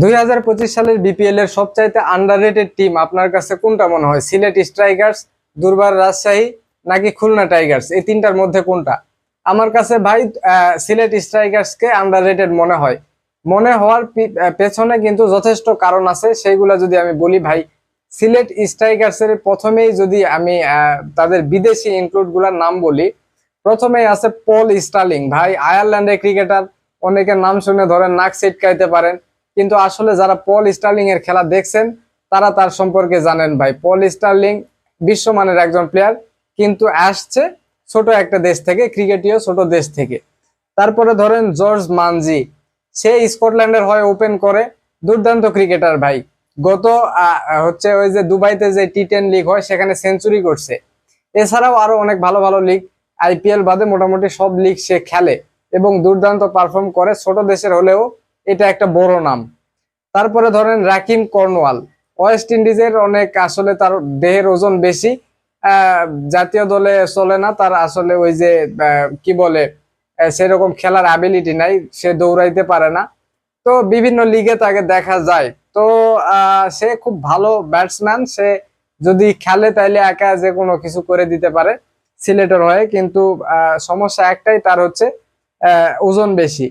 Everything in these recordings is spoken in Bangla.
দুই হাজার পঁচিশ সালের বিপিএল এর সবচাইতে আন্ডাররেটেড টিম আপনার কাছে কোনটা মনে হয়? সিলেট স্ট্রাইকার্স, দুর্বার রাজশাহী নাকি খুলনা টাইগার্স? এই তিনটার মধ্যে কোনটা? আমার কাছে ভাই সিলেট স্ট্রাইকার্স কে আন্ডাররেটেড মনে হয়। মনে হওয়ার পেছনে কিন্তু যথেষ্ট কারণ আছে। সেইগুলা যদি আমি বলি ভাই, সিলেট স্ট্রাইকার্স এর প্রথমেই যদি আমি তাদের বিদেশি ইনক্লুডগুলার নাম বলি, প্রথমেই আছে পল স্টার্লিং। ভাই, আয়ারল্যান্ডের ক্রিকেটার, অনেকের নাম শুনে ধরেন নাক ছিটকাইতে পারেন। কিন্তু আসলে যারা পল স্টার্লিং এর খেলা দেখছেন, তারা তার সম্পর্কে জানেন ভাই। পল স্টার্লিং বিশ্বমানের একজন প্লেয়ার কিন্তু আসছে ছোট একটা দেশ থেকে, ক্রিকেটীয় ছোট দেশ থেকে। তারপরে ধরেন জর্জ মানজি, সে স্কটল্যান্ডের হয়ে ওপেন করে, দুর্দান্ত ক্রিকেটার ভাই। গত হচ্ছে ওই যে দুবাইতে যে টি টেন লিগ হয়, সেখানে সেঞ্চুরি করছে। এছাড়াও আরও অনেক ভালো ভালো লিগ আইপিএল বাদে মোটামুটি সব লিগ সে খেলে এবং দুর্দান্ত পারফর্ম করে। ছোট দেশের হলেও এটা একটা বড় নাম। তারপরে ধরেন রাকিম কর্নওয়াল। ওয়েস্ট ইন্ডিজের অনেক আসলে তার দেহের ওজন বেশি জাতীয় দলে চলে না, তার আসলে ওই যে কি বলে সেরকম খেলার অ্যাবিলিটি নাই, সে দৌড়াইতে পারে না। তো বিভিন্ন লিগে তাকে দেখা যায়। তো সে খুব ভালো ব্যাটসম্যান সে যদি খেলে তাইলে একা যে কোনো কিছু করে দিতে পারে সিলেটের হয়ে। কিন্তু সমস্যা একটাই, তার হচ্ছে ওজন বেশি।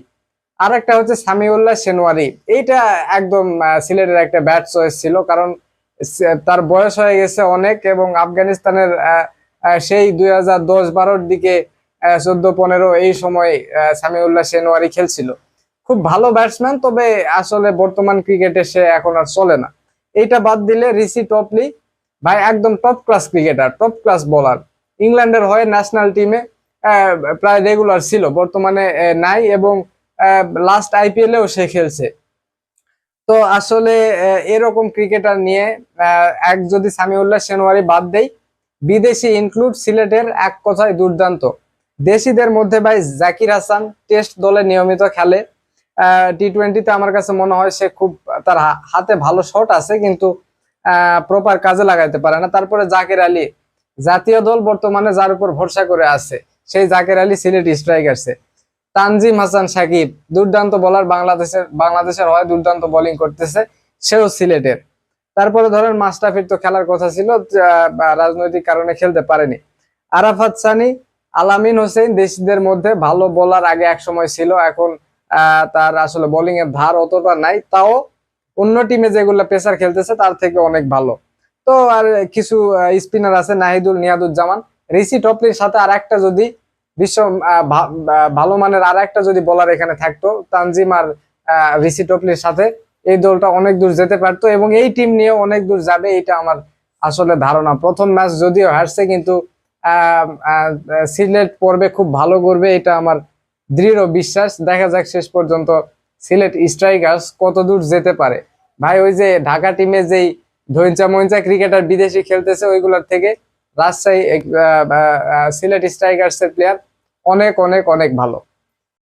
আর একটা হচ্ছে সামিউল্লাহ সেনওয়ারি এইটা একদম সিলেটের একটা ব্যাট চয়েস ছিল কারণ তার বয়স হয়ে গেছে অনেক এবং আফগানিস্তানের সেই দুই হাজার দশ বারোর দিকে চোদ্দ পনেরো এই সময় সামিউল্লাহ সেনওয়ারি খেলছিল। খুব ভালো ব্যাটসম্যান তবে আসলে বর্তমান ক্রিকেটে সে এখন আর চলে না। এইটা বাদ দিলে রিসি টপলি, ভাই একদম top class cricketer top class bowler ইংল্যান্ডের হয়ে ন্যাশনাল টিমে প্রায় রেগুলার ছিল। বর্তমানে নাই এবং লাস্ট আইপিএলেও সে খেলছে। তো আসলে এরকম ক্রিকেটার নিয়ে এক যদি সামিউল্লাহ সেনওয়ারি বাদ দেই, বিদেশি ইনক্লুড সিলেটের এক কথায় দুর্দান্ত। দেশিদের মধ্যে ভাই জাকির হাসান টেস্ট দলে নিয়মিত খেলে। টি টোয়েন্টিতে আমার কাছে মনে হয় সে খুব, তার হাতে ভালো শট আছে, কিন্তু প্রপার কাজে লাগাইতে পারে না। তারপরে জাকির আলী, জাতীয় দল বর্তমানে যার উপর ভরসা করে আছে, সেই জাকির আলী সিলেট স্ট্রাইকার্সে তানজিম হাসান সাকিব দুর্দান্ত বলার বাংলাদেশের বাংলাদেশের হয় দুর্দান্ত বোলিং করতেছে, সেও সিলেটের। তারপরে ধরেন মাস্টাফির তো খেলার কথা ছিল রাজনৈতিক কারণে খেলতে পারেনি। আরাফাত সানি, আলামিন হোসেন দেশিদের মধ্যে ভালো বলার আগে এক সময় ছিল, এখন তার আসলে বোলিং এর ধার অতটা নাই, তাও অন্য টিমে যেগুলো পেসার খেলতেছে, তার থেকে অনেক ভালো। তো আর কিছু স্পিনার আছে, নাহিদুল নিয়াদুজ্জামান রিসি টপলির সাথে আর একটা যদি বিশ্ব ভালো মানের আর একটা যদি বলার এখানে থাকতো, তানজিম আর রিসি টপলির সাথে, এই দলটা অনেক দূর যেতে পারতো এবং এই টিম নিয়ে অনেক দূর যাবে, এটা আমার আসলে ধারণা। প্রথম ম্যাচ যদিও হারছে, কিন্তু সিলেট পর্বে খুব ভালো করবে, এটা আমার দৃঢ় বিশ্বাস। দেখা যাক শেষ পর্যন্ত সিলেট স্ট্রাইকার্স কত দূর যেতে পারে। ভাই, ওই যে ঢাকা টিমে যেই ধৈঞ্চা মইঞ্চা ক্রিকেটার বিদেশি খেলতেছে, ওইগুলোর থেকে রাজশাহী সিলেট স্ট্রাইকার্স এর প্লেয়ার অনেক অনেক অনেক ভালো।